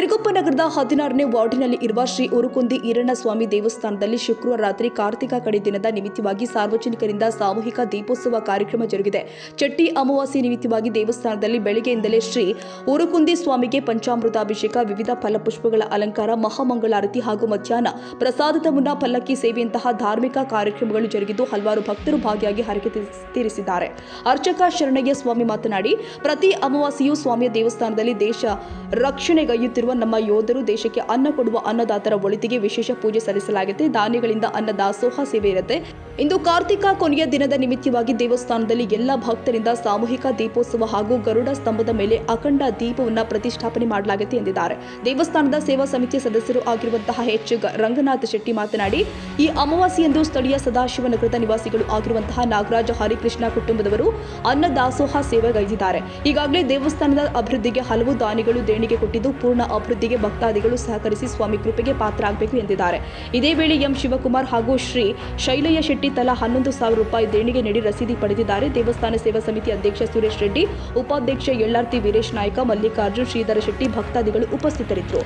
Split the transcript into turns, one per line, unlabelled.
ನಗರದ ಹದಿನಾರನೇ ವಾರ್ಡಿನಲ್ಲಿ ಇರುವ ಶ್ರೀ ಉರುಕುಂದಿ ಈರಣ್ಣ ಸ್ವಾಮಿ ದೇವಸ್ಥಾನದಲ್ಲಿ ಶುಕ್ರವಾರ ರಾತ್ರಿ ಕಾರ್ತಿಕ ಕಡೆ ದಿನದ ನಿಮಿತ್ತವಾಗಿ ಸಾರ್ವಜನಿಕರಿಂದ ಸಾಮೂಹಿಕ ದೀಪೋತ್ಸವ ಕಾರ್ಯಕ್ರಮ ಜರುಗಿದೆ. ಚಟ್ಟಿ ಅಮಾವಾಸ್ಯೆ ನಿಮಿತ್ತವಾಗಿ ದೇವಸ್ಥಾನದಲ್ಲಿ ಬೆಳಗ್ಗೆಯಿಂದಲೇ ಶ್ರೀ ಉರುಕುಂದಿ ಸ್ವಾಮಿಗೆ ಪಂಚಾಮೃತಾಭಿಷೇಕ, ವಿವಿಧ ಫಲಪುಷ್ಪಗಳ ಅಲಂಕಾರ, ಮಹಾಮಂಗಳಾರತಿ ಹಾಗೂ ಮಧ್ಯಾಹ್ನ ಪ್ರಸಾದದ ಮುನ್ನ ಪಲ್ಲಕ್ಕಿ ಸೇವೆಯಂತಹ ಧಾರ್ಮಿಕ ಕಾರ್ಯಕ್ರಮಗಳು ಜರುಗಿದ್ದು ಹಲವಾರು ಭಕ್ತರು ಭಾಗಿಯಾಗಿ ಹರಕೆ ತೀರಿಸ್- ತೀರಿಸಿದ್ದಾರೆ. ಅರ್ಚಕ ಶರಣಯ್ಯ ಸ್ವಾಮಿ ಮಾತನಾಡಿ, ಪ್ರತಿ ಅಮಾವಾಸ್ಯೆಯೂ ಸ್ವಾಮಿಯ ದೇವಸ್ಥಾನದಲ್ಲಿ ದೇಶ ರಕ್ಷಣೆಗೈಯುತ್ತಿರುವ ನಮ್ಮ ಯೋಧರು ದೇಶಕ್ಕೆ ಅನ್ನ ಕೊಡುವ ಅನ್ನದಾತರ ಒಳಿತಿಗೆ ವಿಶೇಷ ಪೂಜೆ ಸಲ್ಲಿಸಲಾಗುತ್ತೆ. ದಾನಿಗಳಿಂದ ಅನ್ನ ದಾಸೋಹ ಸೇವೆ ಇರುತ್ತೆ ಇಂದು ಕಾರ್ತಿಕ ಕೊನೆಯ ದಿನದ ನಿಮಿತ್ತವಾಗಿ ದೇವಸ್ಥಾನದಲ್ಲಿ ಎಲ್ಲ ಭಕ್ತರಿಂದ ಸಾಮೂಹಿಕ ದೀಪೋತ್ಸವ ಹಾಗೂ ಗರುಡ ಸ್ತಂಭದ ಮೇಲೆ ಅಖಂಡ ದೀಪವನ್ನು ಪ್ರತಿಷ್ಠಾಪನೆ ಮಾಡಲಾಗಿದೆ ಎಂದಿದ್ದಾರೆ. ದೇವಸ್ಥಾನದ ಸೇವಾ ಸಮಿತಿ ಸದಸ್ಯರು ಆಗಿರುವಂತಹ ರಂಗನಾಥ್ ರಂಗನಾಥ ಶೆಟ್ಟಿ ಮಾತನಾಡಿ, ಈ ಅಮಾವಾಸ್ಯೆಯಂದು ಸ್ಥಳೀಯ ಸದಾಶಿವನಗರದ ನಿವಾಸಿಗಳು ಆಗಿರುವಂತಹ ನಾಗರಾಜ ಹರಿಕೃಷ್ಣ ಕುಟುಂಬದವರು ಅನ್ನ ದಾಸೋಹ ಸೇವೆಗೈದಿದ್ದಾರೆ. ಈಗಾಗಲೇ ದೇವಸ್ಥಾನದ ಅಭಿವೃದ್ಧಿಗೆ ಹಲವು ದಾನಿಗಳು ದೇಣಿಗೆ ಕೊಟ್ಟಿದ್ದು, ಪೂರ್ಣ ಅಭಿವೃದ್ಧಿಗೆ ಭಕ್ತಾದಿಗಳು ಸಹಕರಿಸಿ ಸ್ವಾಮಿ ಕೃಪೆಗೆ ಪಾತ್ರ ಆಗಬೇಕು ಎಂದಿದ್ದಾರೆ. ಇದೇ ವೇಳೆ ಎಂ ಶಿವಕುಮಾರ್ ಹಾಗೂ ಶ್ರೀ ಶೈಲಯ್ಯ ಶೆಟ್ಟಿ ತಲಾ ಹನ್ನೊಂದು ಸಾವಿರ ರೂಪಾಯಿ ದೇಣಿಗೆ ನೀಡಿ ರಸೀದಿ ಪಡೆದಿದ್ದಾರೆ. ದೇವಸ್ಥಾನ ಸೇವಾ ಸಮಿತಿ ಅಧ್ಯಕ್ಷ ಸುರೇಶ್ ರೆಡ್ಡಿ, ಉಪಾಧ್ಯಕ್ಷ ಎಳ್ಳಾರ್ತಿ ವೀರೇಶ್ ನಾಯ್ಕ, ಮಲ್ಲಿಕಾರ್ಜುನ್ ಶ್ರೀಧರ ಶೆಟ್ಟಿ ಭಕ್ತಾದಿಗಳು ಉಪಸ್ಥಿತರಿದ್ದರು.